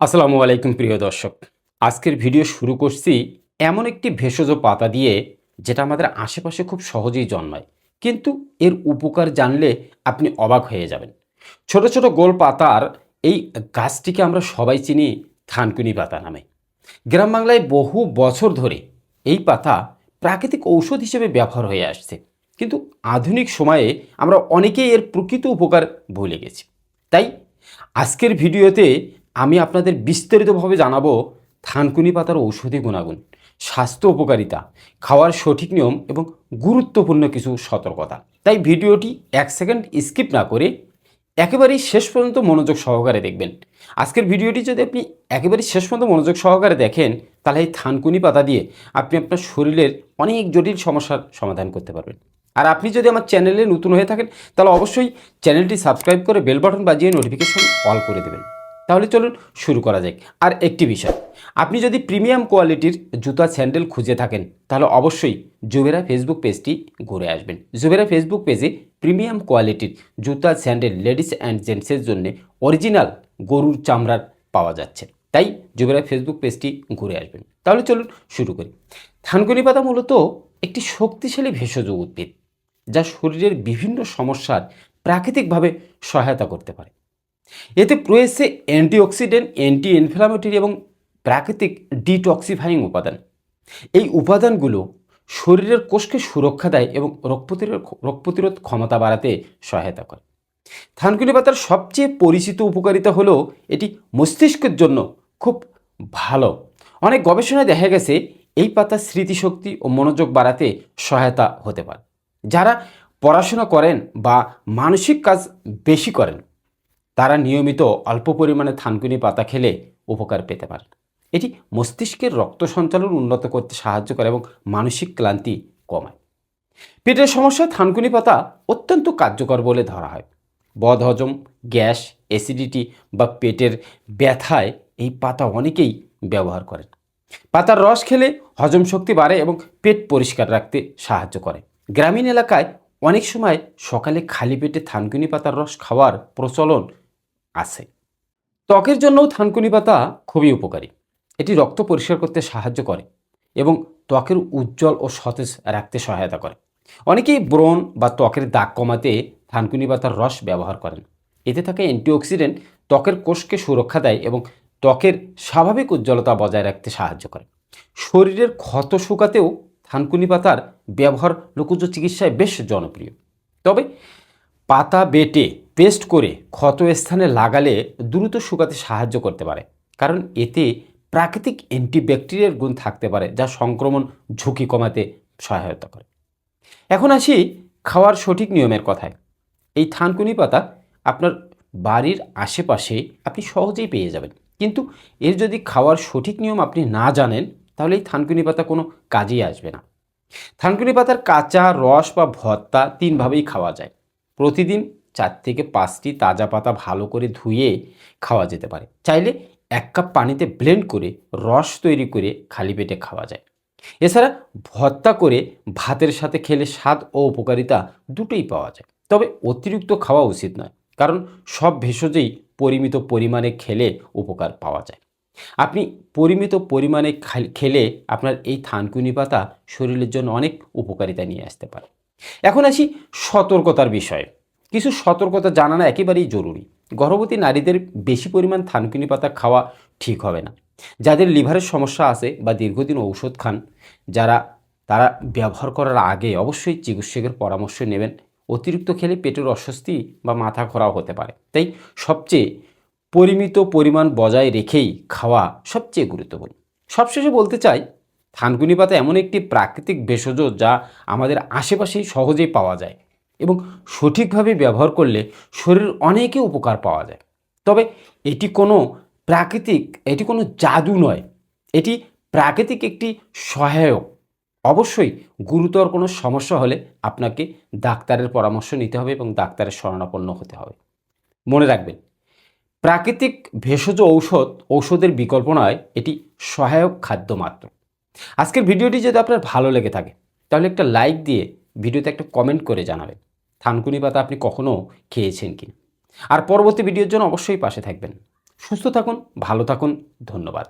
আসসালামু আলাইকুম, প্রিয় দর্শক। আজকের ভিডিও শুরু করছি এমন একটি ভেষজ পাতা দিয়ে, যেটা আমাদের আশেপাশে খুব সহজেই জন্মায়। কিন্তু এর উপকার জানলে আপনি অবাক হয়ে যাবেন। ছোট ছোট গোল পাতার এই গাছটিকে আমরা সবাই চিনি থানকুনি পাতা নামে। গ্রাম বাংলায় বহু বছর ধরে এই পাতা প্রাকৃতিক ঔষধ হিসেবে ব্যবহার হয়ে আসছে। কিন্তু আধুনিক সময়ে আমরা অনেকেই এর প্রকৃত উপকার ভুলে গেছি। তাই আজকের ভিডিওতে আমি আপনাদের বিস্তারিতভাবে জানাব থানকুনি পাতার ঔষধি গুণাগুণ, স্বাস্থ্য উপকারিতা, খাওয়ার সঠিক নিয়ম এবং গুরুত্বপূর্ণ কিছু সতর্কতা। তাই ভিডিওটি এক সেকেন্ড স্কিপ না করে একেবারেই শেষ পর্যন্ত মনোযোগ সহকারে দেখবেন। আজকের ভিডিওটি যদি আপনি একেবারেই শেষ পর্যন্ত মনোযোগ সহকারে দেখেন, তাহলে এই থানকুনি পাতা দিয়ে আপনি আপনার শরীরের অনেক জটিল সমস্যার সমাধান করতে পারবেন। আর আপনি যদি আমার চ্যানেলে নতুন হয়ে থাকেন, তাহলে অবশ্যই চ্যানেলটি সাবস্ক্রাইব করে বেল বাটন বাজিয়ে নোটিফিকেশন অল করে দেবেন। তাহলে চলুন শুরু করা যাক। আর একটি বিষয়, আপনি যদি প্রিমিয়াম কোয়ালিটির জুতা স্যান্ডেল খুঁজে থাকেন, তাহলে অবশ্যই জুবেরা ফেসবুক পেজটি ঘুরে আসবেন। জুবেরা ফেসবুক পেজে প্রিমিয়াম কোয়ালিটির জুতা স্যান্ডেল লেডিস অ্যান্ড জেন্টসের জন্য অরিজিনাল গরুর চামড়ার পাওয়া যাচ্ছে। তাই জুবেরা ফেসবুক পেজটি ঘুরে আসবেন। তাহলে চলুন শুরু করি। থানকুনি পাতা মূলত একটি শক্তিশালী ভেষজ উদ্ভিদ, যা শরীরের বিভিন্ন সমস্যার প্রাকৃতিকভাবে সহায়তা করতে পারে। এতে রয়েছে অ্যান্টিঅক্সিডেন্ট অ্যান্টি ইনফ্লামেটরি এবং প্রাকৃতিক ডিটক্সিফাইং উপাদান। এই উপাদানগুলো শরীরের কোষকে সুরক্ষা দেয় এবং রোগ প্রতিরোধ রোগ প্রতিরোধ ক্ষমতা বাড়াতে সহায়তা করে। থানকুনি পাতার সবচেয়ে পরিচিত উপকারিতা হলো এটি মস্তিষ্কের জন্য খুব ভালো। অনেক গবেষণায় দেখা গেছে এই পাতা স্মৃতিশক্তি ও মনোযোগ বাড়াতে সহায়তা হতে পারে। যারা পড়াশোনা করেন বা মানসিক কাজ বেশি করেন তারা নিয়মিত অল্প পরিমাণে থানকুনি পাতা খেলে উপকার পেতে পারেন। এটি মস্তিষ্কের রক্ত সঞ্চালন উন্নত করতে সাহায্য করে এবং মানসিক ক্লান্তি কমায়। পেটের সমস্যায় থানকুনি পাতা অত্যন্ত কার্যকর বলে ধরা হয়। বদহজম গ্যাস, অ্যাসিডিটি বা পেটের ব্যথায় এই পাতা অনেকেই ব্যবহার করেন। পাতার রস খেলে হজম শক্তি বাড়ে এবং পেট পরিষ্কার রাখতে সাহায্য করে। গ্রামীণ এলাকায় অনেক সময় সকালে খালি পেটে থানকুনি পাতার রস খাওয়ার প্রচলন আছে। ত্বকের জন্যও থানকুনি পাতা খুবই উপকারী। এটি রক্ত পরিষ্কার করতে সাহায্য করে এবং ত্বকের উজ্জ্বল ও সতেজ রাখতে সহায়তা করে। অনেকেই ব্রণ বা ত্বকের দাগ কমাতে থানকুনি পাতার রস ব্যবহার করেন। এতে থাকে অ্যান্টিঅক্সিডেন্ট ত্বকের কোষকে সুরক্ষা দেয় এবং ত্বকের স্বাভাবিক উজ্জ্বলতা বজায় রাখতে সাহায্য করে। শরীরের ক্ষত শুকাতেও থানকুনি পাতার ব্যবহার লোকজ চিকিৎসায় বেশ জনপ্রিয়। তবে পাতা বেটে পেস্ট করে ক্ষত স্থানে লাগালে দ্রুত শুকাতে সাহায্য করতে পারে। কারণ এতে প্রাকৃতিক অ্যান্টিব্যাকটেরিয়ার গুণ থাকতে পারে, যা সংক্রমণ ঝুঁকি কমাতে সহায়তা করে। এখন আসি খাওয়ার সঠিক নিয়মের কথায়। এই থানকুনি পাতা আপনার বাড়ির আশেপাশে আপনি সহজেই পেয়ে যাবেন। কিন্তু এর যদি খাওয়ার সঠিক নিয়ম আপনি না জানেন, তাহলে এই থানকুনি পাতা কোনো কাজেই আসবে না। থানকুনি পাতার কাঁচা, রস বা ভর্তা তিনভাবেই খাওয়া যায়। প্রতিদিন চার থেকে পাঁচটি তাজা পাতা ভালো করে ধুয়ে খাওয়া যেতে পারে। চাইলে এক কাপ পানিতে ব্লেন্ড করে, রস তৈরি করে খালি পেটে খাওয়া যায়। এছাড়া ভর্তা করে ভাতের সাথে খেলে স্বাদ ও উপকারিতা দুটোই পাওয়া যায়। তবে অতিরিক্ত খাওয়া উচিত নয়, কারণ সব ভেষজেই পরিমিত পরিমাণে খেলে উপকার পাওয়া যায়। আপনি পরিমিত পরিমাণে খেলে আপনার এই থানকুনি পাতা শরীরের জন্য অনেক উপকারিতা নিয়ে আসতে পারে। এখন আসি সতর্কতার বিষয়ে। কিছু সতর্কতা জানানো একেবারেই জরুরি। গর্ভবতী নারীদের বেশি পরিমাণ থানকুনি পাতা খাওয়া ঠিক হবে না। যাদের লিভারের সমস্যা আছে বা দীর্ঘদিন ঔষধ খান, যারা, তারা ব্যবহার করার আগে অবশ্যই চিকিৎসকের পরামর্শ নেবেন। অতিরিক্ত খেলে পেটের অস্বস্তি বা মাথা ঘোরাও হতে পারে। তাই সবচেয়ে পরিমিত পরিমাণ বজায় রেখেই খাওয়া সবচেয়ে গুরুত্বপূর্ণ। সবশেষে বলতে চাই, থানকুনি পাতা এমন একটি প্রাকৃতিক ভেষজ যা আমাদের আশেপাশেই সহজেই পাওয়া যায়। এবং সঠিকভাবে ব্যবহার করলে শরীর অনেকে উপকার পাওয়া যায়। তবে এটি কোনো প্রাকৃতিক, এটি কোনো জাদু নয়। এটি প্রাকৃতিক একটি সহায়ক। অবশ্যই গুরুতর কোনো সমস্যা হলে আপনাকে ডাক্তারের পরামর্শ নিতে হবে এবং ডাক্তারের শরণাপন্ন হতে হবে। মনে রাখবেন, প্রাকৃতিক ভেষজ ঔষধ, ঔষধের বিকল্প নয়, এটি সহায়ক খাদ্য মাত্র। আজকের ভিডিওটি যদি আপনার ভালো লেগে থাকে, তাহলে একটা লাইক দিয়ে ভিডিওতে একটা কমেন্ট করে জানাবেন। থানকুনি পাতা আপনি কখনো খেয়েছেন কি আর পরবর্তী ভিডিওর জন্য অবশ্যই পাশে থাকবেন। সুস্থ থাকুন, ভালো থাকুন, ধন্যবাদ।